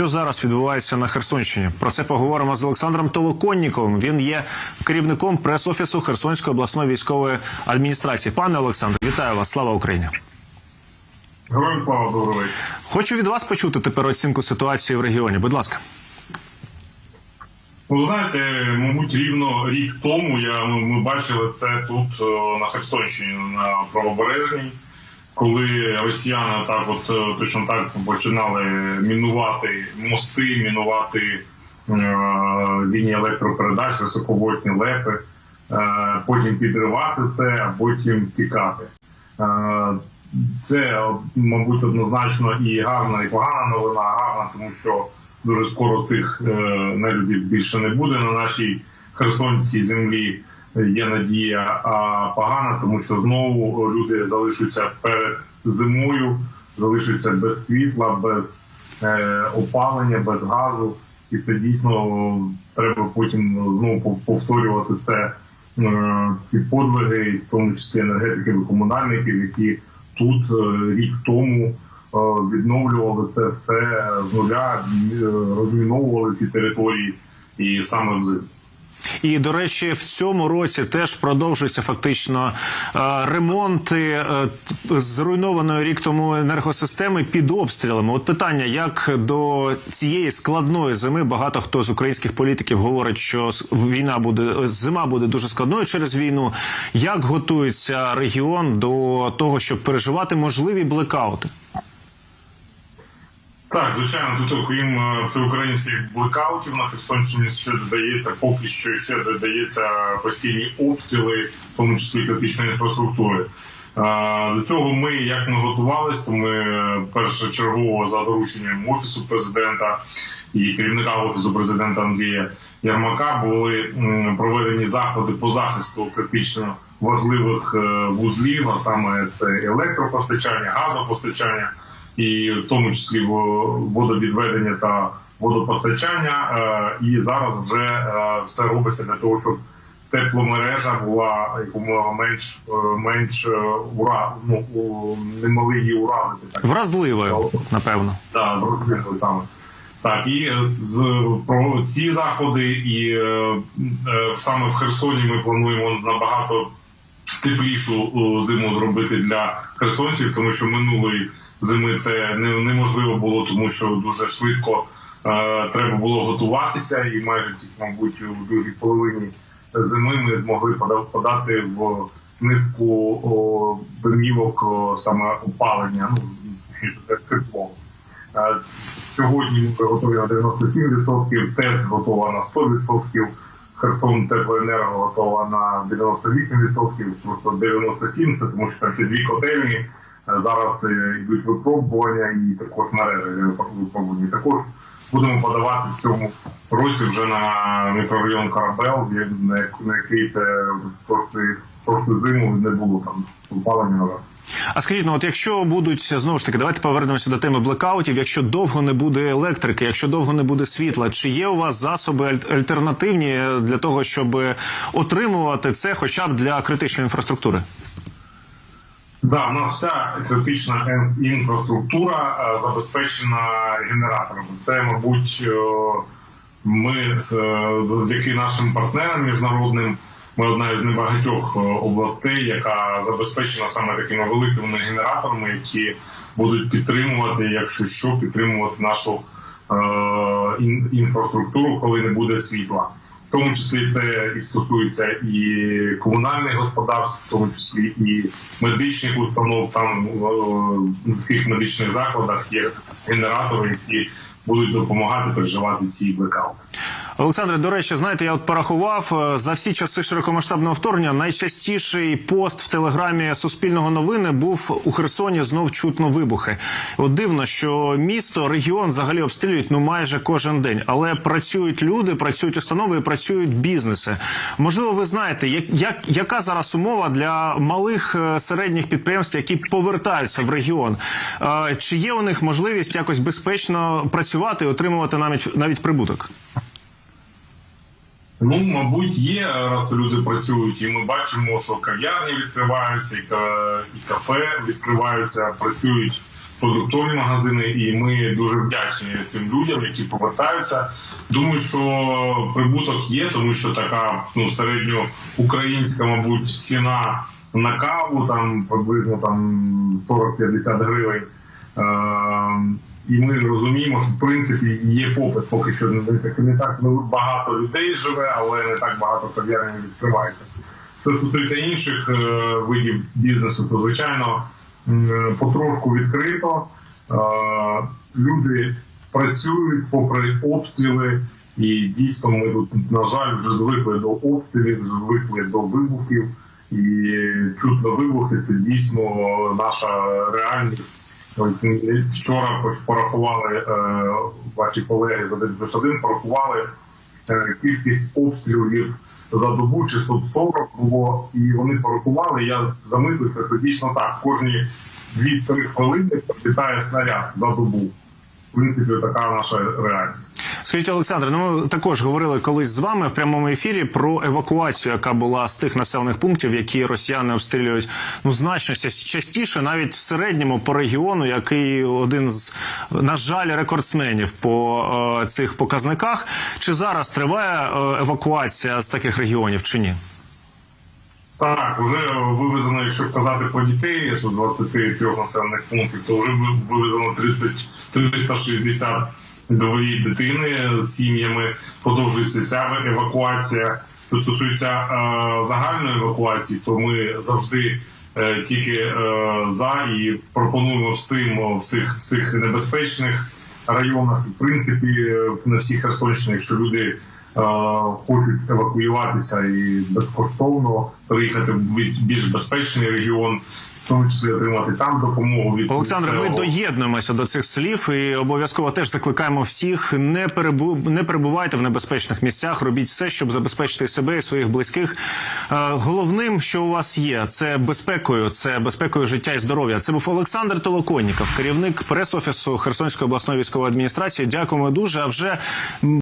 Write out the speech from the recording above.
що зараз відбувається на Херсонщині. Про це поговоримо з Олександром Толоконніковим. Він є керівником прес-офісу Херсонської обласної військової адміністрації. Пане Олександре, вітаю вас! Слава Україні! Героям слава добрий. Хочу від вас почути тепер оцінку ситуації в регіоні. Будь ласка. Ну, ви знаєте, мабуть, рівно рік тому я ми, ми бачили це тут на Херсонщині на правобережній, коли росіяни так, от е, точно так починали мінувати мости, мінувати е, лінії електропередач, високовольтні лепи, е, потім підривати це, а потім тікати. Е, це, мабуть, однозначно і гарна, і погана новина. Гарна, тому що дуже скоро цих е, нелюдів більше не буде на нашій херсонській землі. Є надія, погана, тому що знову люди залишаться перед зимою, залишаться без світла, без е, опалення, без газу, і це дійсно треба потім знову повторювати це е, ті подвиги, в тому числі енергетиків і комунальників, які тут е, рік тому відновлювали це все з нуля, розміновували ці території і саме взимку. І до речі, в цьому році теж продовжуються фактично е, ремонти е, зруйнованої рік тому енергосистеми під обстрілами. От питання, як до цієї складної зими багато хто з українських політиків говорить, що війна буде зима буде дуже складною через війну. Як готується регіон до того, щоб переживати можливі блекаути? Так, звичайно, тут окрім е, всеукраїнських блекаутів на Херсонщині ще додається, поки що ще додається постійні обстріли, в тому числі критичної інфраструктури. Е, До цього ми, як ми готувалися, то ми е, першочергово за дорученням офісу президента і керівника офісу президента Андрія Ярмака були проведені заходи по захисту критично важливих вузлів, а саме це електропостачання, газопостачання і в тому числі во- водовідведення та водопостачання. Е, І зараз вже е, все робиться для того, щоб тепломережа була якомога менш е, менш ура, ну не могли її уразити. Так Вразливою, напевно. так, зрозуміло саме. Так, і з про ці заходи, і е, саме в Херсоні ми плануємо набагато теплішу зиму зробити для херсонців, тому що минулої зими це неможливо було, тому що дуже швидко е, треба було готуватися, і майже мабуть, у другій половині зими ми змогли подати в низку домівок саме опалення, ну тепло. Е, Сьогодні ми готові на 97%, ТЕЦ готова на 100%, Херсон Теплоенерго готова на 98%, просто 97% це тому що там ще дві котельні. Е, Зараз е, йдуть випробування і також мережі випробування. Також будемо подавати в цьому році вже на мікрорайон Карабел, на який це прошлу зиму не було там опалення назад. А скажіть, ну от якщо будуть знову ж таки, давайте повернемося до теми блекаутів. Якщо довго не буде електрики, якщо довго не буде світла, чи є у вас засоби альтернативні для того, щоб отримувати це, хоча б для критичної інфраструктури? Да, у нас вся критична інфраструктура е, забезпечена генераторами. Це, мабуть, е, ми е, завдяки нашим партнерам міжнародним. Ми одна із небагатьох областей, яка забезпечена саме такими великими генераторами, які будуть підтримувати, якщо що, підтримувати нашу е, інфраструктуру, коли не буде світла. Тому числі це і стосується і комунальних господарств, в тому числі і медичних установ. Там е, в тих медичних закладах є генератори, які будуть допомагати переживати ці блекаути. Олександре, до речі, знаєте, я от порахував е, за всі часи широкомасштабного вторгнення. Найчастіший пост в телеграмі Суспільного новини був у Херсоні. Знов чутно вибухи. От дивно, що місто, регіон взагалі обстрілюють ну майже кожен день, але працюють люди, працюють установи, і працюють бізнеси. Можливо, ви знаєте, як, як яка зараз умова для малих е, середніх підприємств, які повертаються в регіон? Е, Чи є у них можливість якось безпечно працювати і отримувати навіть навіть прибуток? Ну, мабуть, є раз люди працюють, і ми бачимо, що кав'ярні відкриваються, і ка- і кафе відкриваються, працюють продуктові магазини, і ми дуже вдячні цим людям, які повертаються. Думаю, що прибуток є, тому що така ну середньоукраїнська, мабуть, ціна на каву там приблизно там 40-50 гривень. Е, і ми розуміємо, що в принципі є попит, поки що не так багато людей живе, але не так багато кав'ярень відкривається. Що стосується інших е, видів бізнесу, то звичайно м, потрошку відкрито. Е, люди працюють попри обстріли, і дійсно ми тут, на жаль, вже звикли до обстрілів, звикли до вибухів. І чутно вибухи це дійсно наша реальність. Вчора порахували е, ваші колеги за 1 плюс 1 порахували е, кількість обстрілів за добу чи 140 було, і вони порахували. Я замислився, що дійсно так. Кожні 2-3 хвилини прилітає снаряд за добу. В принципі, така наша реальність. Скажіть, Олександр, ну ми також говорили колись з вами в прямому ефірі про евакуацію, яка була з тих населених пунктів, які росіяни обстрілюють ну значно частіше, навіть в середньому по регіону, який один з на жаль рекордсменів по е, цих показниках. Чи зараз триває е, евакуація з таких регіонів чи ні? Так, вже вивезено, якщо казати про дітей, з 23 населених пунктів, то вже вивезено 30, 362 дитини з сім'ями. подовжується ця евакуація. Що стосується е, загальної евакуації, то ми завжди е, тільки е, за і пропонуємо всім всіх всіх небезпечних районах, в принципі, на всіх Херсонщинах, якщо люди хочуть евакуюватися і безкоштовно приїхати в більш- безпечний регіон, тому числі отримати там допомогу від Олександр, ми доєднуємося до цих слів і обов'язково теж закликаємо всіх не перебу... не перебувайте в небезпечних місцях. Робіть все, щоб забезпечити себе і своїх близьких. Е, Головним, що у вас є, це безпекою, це безпекою життя і здоров'я. Це був Олександр Толоконніков, керівник прес-офісу Херсонської обласної військової адміністрації. Дякуємо дуже. А вже